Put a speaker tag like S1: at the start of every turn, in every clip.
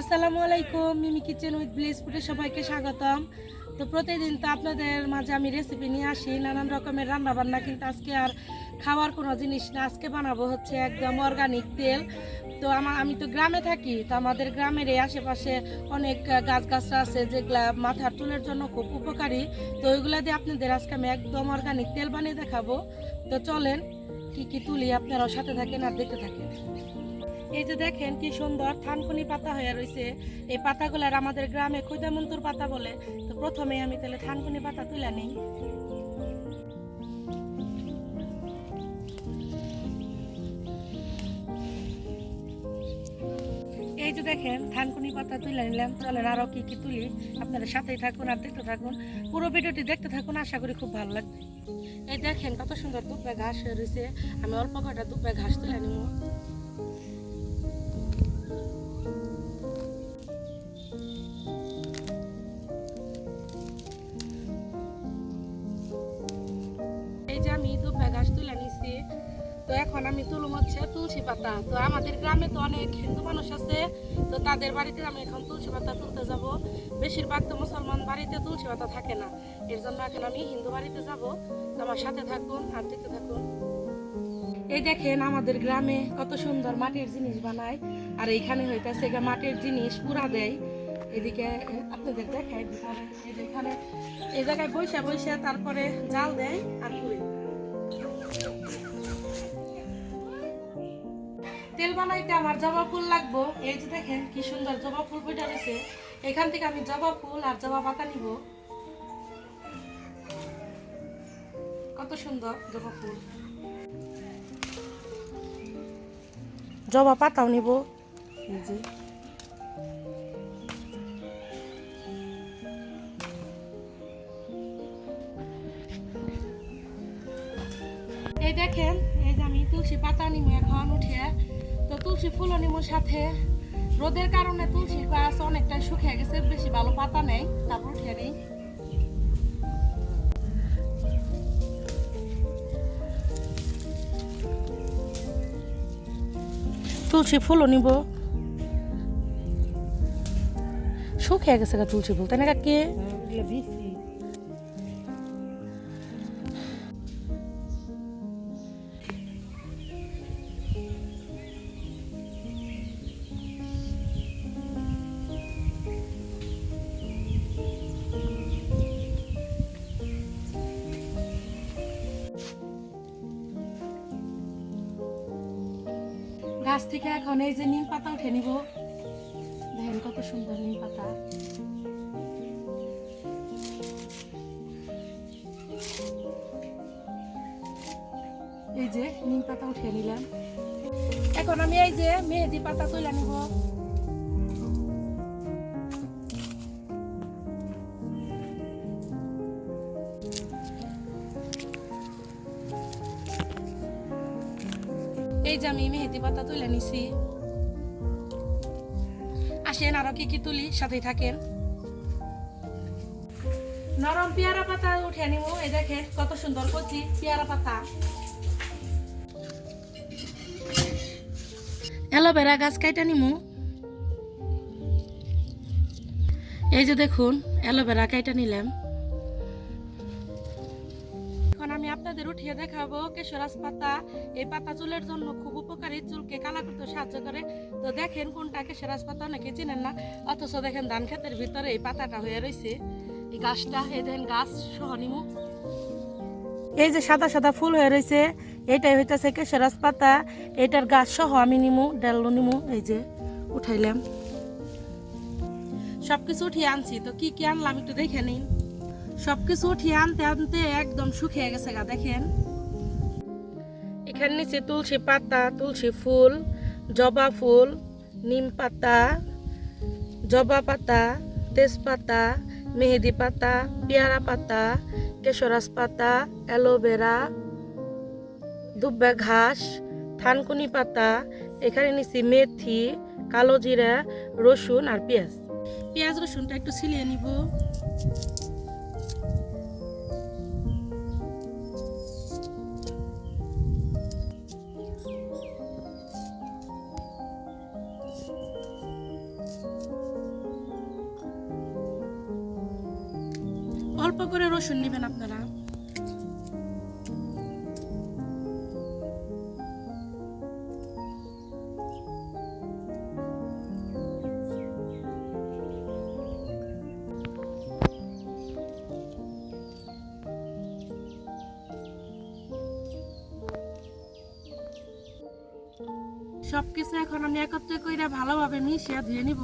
S1: আসসালামু আলাইকুম, মিমি kitchen with bliss ফুডে সবাইকে স্বাগতম। তো প্রতিদিন তো আপনাদের মাঝে আমি রেসিপি নিয়ে আসি, নানান রকমের রান্না বান্না কিন্তু আজকে আর খাওয়ার কোনো জিনিস না। আজকে বানাবো হচ্ছে একদম অর্গানিক তেল। তো আমার আমি তো গ্রামে থাকি, তো আমাদের গ্রামের এই আশেপাশে অনেক গাছ গাছরা আছে, যেগুলা মাথার চুলের জন্য খুব উপকারী। তো ওইগুলা দিয়ে আপনাদের আজকে আমি একদম অর্গানিক তেল বানিয়ে দেখাবো। তো চলেন, কি কি তুলি আপনারাও সাথে থাকেন আর দেখতে থাকেন। এই যে দেখেন কি সুন্দর থানকুনি পাতা হয়ে রয়েছে এই পাতাগুলার আমাদের গ্রামে খুদামন্তুর পাতা বলে। তো প্রথমে আমি তাহলে থানকুনি পাতা তুলে নিই। এই যে দেখেন থানকুনি পাতা তুলে নিলাম। তাহলে আরও কি কি তুলি। আপনাদের সাথেই থাকুন আর দেখতে থাকুন। পুরো ভিডিওটি দেখতে থাকুন, আশা করি খুব ভালো লাগবে। এই দেখেন কত সুন্দর দুপে ঘাস রয়েছে আমি অল্প কটা দুপে ঘাস তুলে নিব। তো এখন আমি তুলুম হচ্ছে তুলসী পাতা। তো আমাদের গ্রামে তো অনেক হিন্দু মানুষ আছে, তো তাদের বাড়িতে আমি এখন তুলসী পাতা তুলতে যাব। বেশিরভাগ তো মুসলমান বাড়িতে তুলসী পাতা থাকে না। এর জন্য এখন আমি হিন্দু বাড়িতে যাব। আমার সাথে থাকুন, আর দেখতে থাকুন। এই দেখেন আমাদের গ্রামে কত সুন্দর মাটির জিনিস বানায়। আর এইখানে হইতেছে মাটির জিনিস পুরা দেয়। এদিকে আপনাদের দেখায় ভিতরে। এই এখানে, এই জায়গায় বসে বসে তারপরে জাল দেয় আর পুরে তেল বানাইতে আমার জবা ফুল লাগবো। এই যে দেখেন কি সুন্দর জবা ফুল বইটা রয়েছে। এখান থেকে আমি জবা ফুল আর জবা পাতা নিব। কত সুন্দর জবা ফুল। জবা পাতাও নিব। এই দেখেন, এই যে আমি তুলসী পাতা নিমু এখন উঠিয়ে। তো তুলসী ফুলও নিমু সাথে রোদের কারণে তুলসী গাছ অনেকটা শুকিয়ে গেছে, বেশি ভালো পাতা নেই, তারপর উঠিয়ে নেই। তুলসী ফুলও নিব। শুকিয়ে গেছে গা তুলসী ফুল, তাই না কাকি? গাছ থেকে এখন এই যে নিম পাতা উঠে নিব। দেখেন কত সুন্দর নিম পাতা। এই যে নিম পাতা উঠে নিলাম। এখন আমি এই যে মেহেদি পাতা তুলে নিব। এই যে আমি মেহেদি পাতা তুলে নিছি। আসেন আরও কি কি তুলি, সাথেই থাকেন। নরম পেয়ারা পাতা উঠে নিব এই দেখেন কত সুন্দর কচি পেয়ারা পাতা। অ্যালোভেরা গাছ কাইটা নিমু। এই যে দেখুন অ্যালোভেরা কাইটা নিলাম উঠিয়ে দেখাবো কেশরাজ পাতা এই পাতা চুলের জন্য খুব উপকারী। চুলকে কালা করতে সাহায্য করে। তো দেখেন কোনটা কেশরাজ পাতা অনেকে চিনেন না? অথচ দেখেন ধান ক্ষেতের ভিতরে এই পাতাটা হয়ে রয়েছে এই গাছটা, এই দেখেন গাছ সহ নিমু। এই যে সাদা সাদা ফুল হয়ে রয়েছে এইটাই হইতেছে কেশরাজ পাতা এটার গাছ সহ আমি নিমু ডাল নিমু, এই যে উঠাইলাম। সবকিছু উঠিয়ে আনছি। তো কি কি আনলাম একটু দেখে নিন। সবকিছু উঠিয়ে আনতে আনতে একদম শুকিয়ে গেছে গা দেখেন। এখানে নিচে তুলসী পাতা তুলসী ফুল জবা ফুল নিম পাতা জবা পাতা তেজপাতা মেহেদি পাতা পেয়ারা পাতা কেশরাজ পাতা অ্যালোভেরা দুব্বা ঘাস থানকুনি পাতা এখানে নিচ্ছি মেথি কালো জিরা রসুন আর পেঁয়াজ। পেঁয়াজ রসুনটা একটু ছিলিয়ে নিব। করে রসুন নেবেন আপনারা। সবকিছু এখন আমি একত্রে কইরা ভালোভাবে মিশিয়ে ধুয়ে নিব।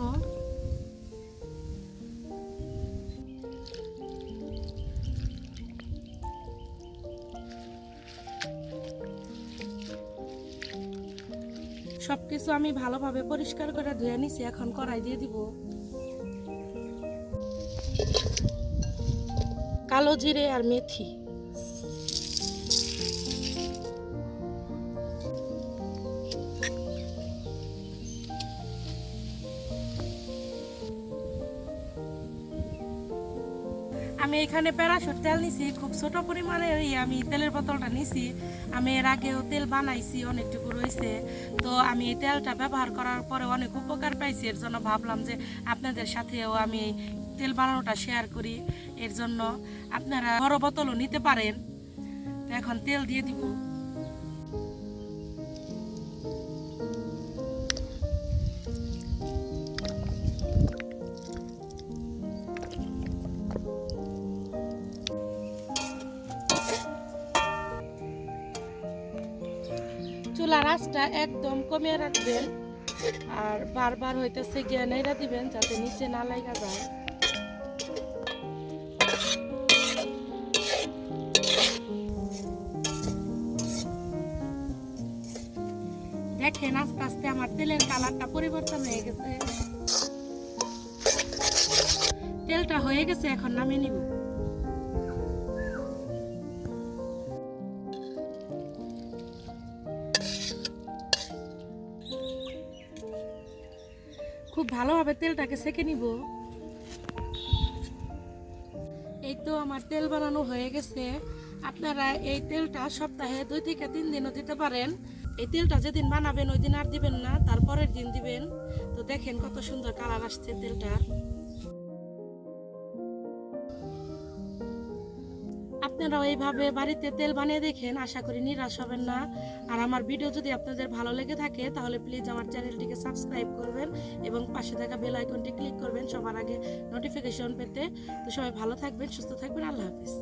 S1: সবকিছু আমি ভালোভাবে পরিষ্কার করে ধুয়ে নিছি, এখন কড়াই দিয়ে দিব। কালো জিরে আর মেথি। আমি এখানে প্যারাশুট তেল নিছি, খুব ছোট পরিমাণে আমি তেলের বোতলটা নিছি। আমি এর আগেও তেল বানাইছি, অনেকটুকু রয়েছে। তো আমি এই তেলটা ব্যবহার করার পরে অনেক উপকার পাইছি। এর জন্য ভাবলাম যে আপনাদের সাথেও আমি তেল বানানোটা শেয়ার করি। এর জন্য আপনারা বড় বোতলও নিতে পারেন। এখন তেল দিয়ে দিব। চুলার আঁচটা একদম কমিয়ে রাখবেন। আর বারবার হইতেছে গিয়ে নাইরা দিবেন যাতে নিচে না লাগা যায়। দেখেন আস্তে আস্তে আমার তেলের কালারটা পরিবর্তন হয়ে গেছে। তেলটা হয়ে গেছে, এখন নামিয়ে নিব। খুব ভালোভাবে তেলটাকে সেকে নিব। এই তো আমার তেল বানানো হয়ে গেছে। আপনারা এই তেলটা সপ্তাহে দুই থেকে তিন দিনও দিতে পারেন। এই তেলটা যেদিন বানাবেন ওই দিন আর দিবেন না, তারপরের দিন দিবেন। তো দেখেন কত সুন্দর কালার আসছে তেলটার আপনারাও এইভাবে বাড়িতে তেল বানিয়ে দেখেন, আশা করি নিরাশ হবেন না। আর আমার ভিডিও যদি আপনাদের ভালো লেগে থাকে, তাহলে প্লিজ আমার চ্যানেলটিকে সাবস্ক্রাইব করবেন এবং পাশে থাকা বেল আইকনটি ক্লিক করবেন সবার আগে নোটিফিকেশন পেতে। তো সবাই ভালো থাকবেন, সুস্থ থাকবেন, আল্লাহ হাফিজ।